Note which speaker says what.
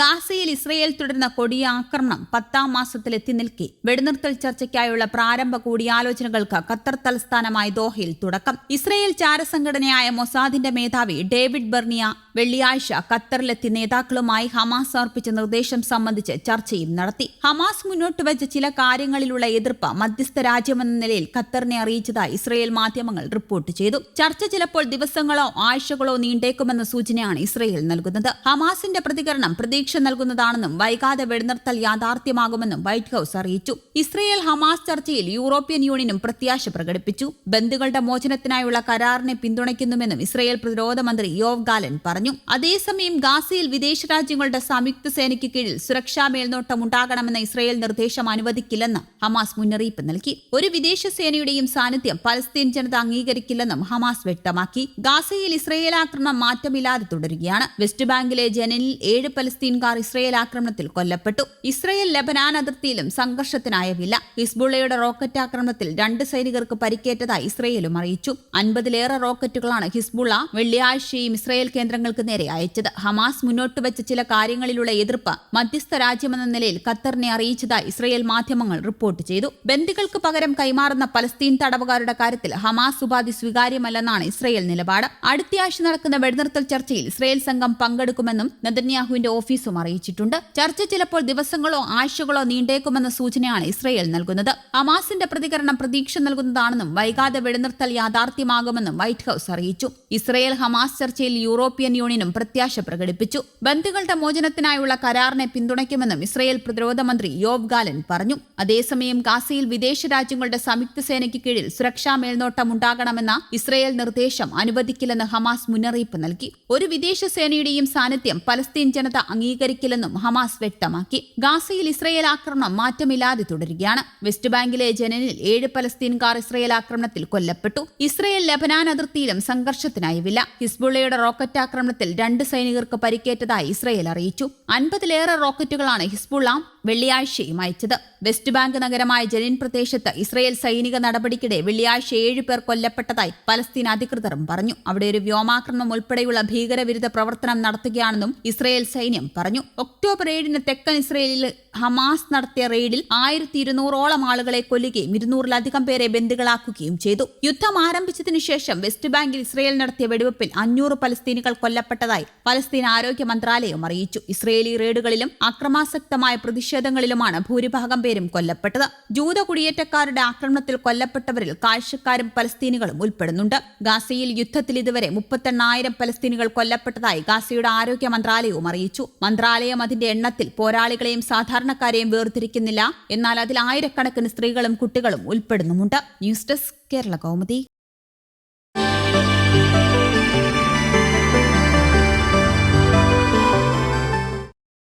Speaker 1: ഗാസയിൽ ഇസ്രയേൽ തുടരുന്ന കൊടിയ ആക്രമണം പത്താം മാസത്തിലെത്തി നിൽക്കെ. വെടിനിർത്തൽ ചർച്ചയ്ക്കായുള്ള പ്രാരംഭ കൂടിയാലോചനകൾക്ക് ഖത്തർ തലസ്ഥാനമായ ദോഹയിൽ തുടക്കം. ഇസ്രയേൽ ചാരസംഘടനയായ മൊസാദിന്റെ മേധാവി ഡേവിഡ് ബെർണിയ വെള്ളിയാഴ്ച ഖത്തറിലെത്തി നേതാക്കളുമായി ഹമാസ് സമർപ്പിച്ച നിർദ്ദേശം സംബന്ധിച്ച് ചർച്ചയും നടത്തി. ഹമാസ് മുന്നോട്ട് വെച്ച ചില കാര്യങ്ങളിലുള്ള എതിർപ്പ് മധ്യസ്ഥ രാജ്യമെന്ന നിലയിൽ ഖത്തറിനെ അറിയിച്ചതായി ഇസ്രയേൽ മാധ്യമങ്ങൾ റിപ്പോർട്ട് ചെയ്തു. ചർച്ച ചിലപ്പോൾ ദിവസങ്ങളോ ആഴ്ചകളോ നീണ്ടേക്കുമെന്ന സൂചനയാണ് ഇസ്രയേൽ നൽകുന്നത്. ഹമാസിന്റെ പ്രതികരണം പ്രതീക്ഷ നൽകുന്നതാണെന്നും വൈകാതെ വെടിനിർത്തൽ യാഥാർത്ഥ്യമാകുമെന്നും വൈറ്റ് ഹൌസ് അറിയിച്ചു. ഇസ്രയേൽ ഹമാസ് ചർച്ചയിൽ യൂറോപ്യൻ യൂണിയനും പ്രത്യാശ പ്രകടിപ്പിച്ചു. ബന്ധുക്കളുടെ മോചനത്തിനായുള്ള കരാറിനെ പിന്തുണയ്ക്കുന്നുവെന്നും ഇസ്രയേൽ പ്രതിരോധ മന്ത്രി യോവ് ഗാലൻ പറഞ്ഞു. അതേസമയം ഗാസയിൽ വിദേശ രാജ്യങ്ങളുടെ സംയുക്ത സേനയ്ക്ക് കീഴിൽ സുരക്ഷാ മേൽനോട്ടം ഉണ്ടാകണമെന്ന ഇസ്രയേൽ നിർദ്ദേശം അനുവദിക്കില്ലെന്ന് ഹമാസ് മുന്നറിയിപ്പ് നൽകി. ഒരു വിദേശ സേനയുടെയും സാന്നിധ്യം പലസ്തീൻ ജനത അംഗീകരിക്കില്ലെന്നും ഹമാസ് വ്യക്തമാക്കി. ഗാസയിൽ ഇസ്രയേൽ ആക്രമണം മാറ്റമില്ലാതെ തുടരുകയാണ്. വെസ്റ്റ് ബാങ്കിലെ ജനനിൽ ഏഴ് പലസ്തീൻകാർ ഇസ്രയേൽ ആക്രമണത്തിൽ കൊല്ലപ്പെട്ടു. ഇസ്രയേൽ ലബനാൻ അതിർത്തിയിലും സംഘർഷത്തിനായവില്ല. ഹിസ്ബുള്ളയുടെ റോക്കറ്റ് ആക്രമണത്തിൽ രണ്ട് സൈനികർക്ക് പരിക്കേറ്റതായി ഇസ്രയേലും അറിയിച്ചു. അൻപതിലേറെ റോക്കറ്റുകളാണ് ഹിസ്ബുള്ള വെള്ളിയാഴ്ചയും ഇസ്രയേൽ കേന്ദ്രങ്ങൾക്ക് നേരെ അയച്ചത്. ഹമാസ് മുന്നോട്ട് വെച്ച ചില കാര്യങ്ങളിലുള്ള എതിർപ്പ് മധ്യസ്ഥ രാജ്യമെന്ന നിലയിൽ ഖത്തറിനെ അറിയിച്ചതായി ഇസ്രയേൽ മാധ്യമങ്ങൾ റിപ്പോർട്ട് ചെയ്തു. ബന്ദികൾക്ക് പകരം കൈമാറുന്ന പലസ്തീൻ തടവുകാരുടെ കാര്യത്തിൽ ഹമാസ് ഉപാധി സ്വീകാര്യമല്ലെന്നാണ് ഇസ്രയേൽ നിലപാട്. അടുത്തയാഴ്ച നടക്കുന്ന വെടിനിർത്തൽ ചർച്ചയിൽ ഇസ്രയേൽ സംഘം പങ്കെടുക്കുമെന്നും നെതന്യാഹുവിന്റെ ഓഫീസും അറിയിച്ചിട്ടുണ്ട്. ചർച്ച ചിലപ്പോൾ ദിവസങ്ങളോ ആഴ്ചകളോ നീണ്ടേക്കുമെന്ന സൂചനയാണ് ഇസ്രയേൽ നൽകുന്നത്. ഹമാസിന്റെ പ്രതികരണം പ്രതീക്ഷ നൽകുന്നതാണെന്നും വൈകാതെ വെടിനിർത്തൽ യാഥാർത്ഥ്യമാകുമെന്നും വൈറ്റ് ഹൌസ് അറിയിച്ചു. ഇസ്രയേൽ ഹമാസ് ചർച്ചയിൽ യൂറോപ്യൻ യൂണിയനും പ്രത്യാശ പ്രകടിപ്പിച്ചു. ബന്ധുക്കളുടെ മോചനത്തിനായുള്ള കരാറിനെ പിന്തുണയ്ക്കുമെന്നും ഇസ്രയേൽ പ്രതിരോധ മന്ത്രി യോബ് ഗാലൻ പറഞ്ഞു. അതേസമയം ഗാസയിൽ വിദേശ രാജ്യങ്ങളുടെ സംയുക്ത സേനയ്ക്ക് കീഴിൽ സുരക്ഷാ മേൽനോട്ടം ഉണ്ടാകണമെന്ന ഇസ്രയേൽ നിർദ്ദേശം അനുവദിക്കില്ലെന്ന് ഹമാസ് മുന്നറിയിപ്പ് നൽകി. ഒരു വിദേശ സേനയുടെയും സാന്നിധ്യം പലസ്തീൻ ജനത അംഗീകരിക്കില്ലെന്നും ഹമാസ് വ്യക്തമാക്കി. ഗാസയിൽ ഇസ്രയേൽ ആക്രമണം മാറ്റമില്ലാതെ തുടരുകയാണ്. വെസ്റ്റ് ബാങ്കിലെ ജനനിൽ ഏഴ് പലസ്തീൻകാർ ഇസ്രയേൽ ആക്രമണത്തിൽ കൊല്ലപ്പെട്ടു. ഇസ്രയേൽ ലബനാൻ അതിർത്തിയിലും സംഘർഷത്തിനായില്ല ഹിസ്ബുള്ളയുടെ റോക്കറ്റ് ആക്രമണത്തിൽ രണ്ട് സൈനികർക്ക് പരിക്കേറ്റതായി ഇസ്രയേൽ അറിയിച്ചു. അൻപതിലേറെ റോക്കറ്റുകളാണ് ഹിസ്ബുള്ള വെള്ളിയാഴ്ചയും അയച്ചത്. വെസ്റ്റ് ബാങ്ക് നഗരമായ ജനിൻ പ്രദേശത്ത് ഇസ്രയേൽ സൈനിക നടപടിക്കിടെ വെള്ളിയാഴ്ച ഏഴ് പേർ കൊല്ലപ്പെട്ടതായി പലസ്തീൻ അധികൃതരും പറഞ്ഞു. അവിടെ ഒരു വ്യോമാക്രമണം ഉൾപ്പെടെയുള്ള ഭീകരവിരുദ്ധ പ്രവർത്തനം നടത്തുകയാണെന്നും ഇസ്രയേൽ സൈന്യം പറഞ്ഞു. ഒക്ടോബർ ഏഴിന് തെക്കൻ ഇസ്രയേലിൽ ഹമാസ് നടത്തിയ റെയ്ഡിൽ ആയിരത്തി ഇരുന്നൂറോളം ആളുകളെ കൊല്ലുകയും ഇരുന്നൂറിലധികം പേരെ ബന്ദികളാക്കുകയും ചെയ്തു. യുദ്ധം ആരംഭിച്ചതിനു ശേഷം വെസ്റ്റ് ബാങ്കിൽ ഇസ്രയേൽ നടത്തിയ വെടിവെപ്പിൽ അഞ്ഞൂറ് പലസ്തീനികൾ കൊല്ലപ്പെട്ടതായി പലസ്തീൻ ആരോഗ്യ മന്ത്രാലയം അറിയിച്ചു. ഇസ്രയേലി റെയ്ഡുകളിലും അക്രമാസക്തമായ പ്രതിഷേധങ്ങളിലുമാണ് ഭൂരിഭാഗം പേരും കൊല്ലപ്പെട്ടത്. ജൂത കുടിയേറ്റക്കാരുടെ ആക്രമണത്തിൽ കൊല്ലപ്പെട്ടവരിൽ കാഴ്ചക്കാരും പലസ്തീനികളും ഉൾപ്പെടുന്നുണ്ട്. ഗാസയിൽ യുദ്ധത്തിൽ ഇതുവരെ മുപ്പത്തെണ്ണായിരം പലസ്തീനികൾ കൊല്ലപ്പെട്ടതായി ഗാസയുടെ ആരോഗ്യ മന്ത്രാലയവും അറിയിച്ചു. മന്ത്രാലയം അതിന്റെ എണ്ണത്തിൽ പോരാളികളെയും സാധാരണക്കാരെയും വേർതിരിക്കുന്നില്ല. എന്നാൽ അതിൽ ആയിരക്കണക്കിന് സ്ത്രീകളും കുട്ടികളും ഉൾപ്പെടുന്നുമുണ്ട്. News desk Kerala Kaumudi.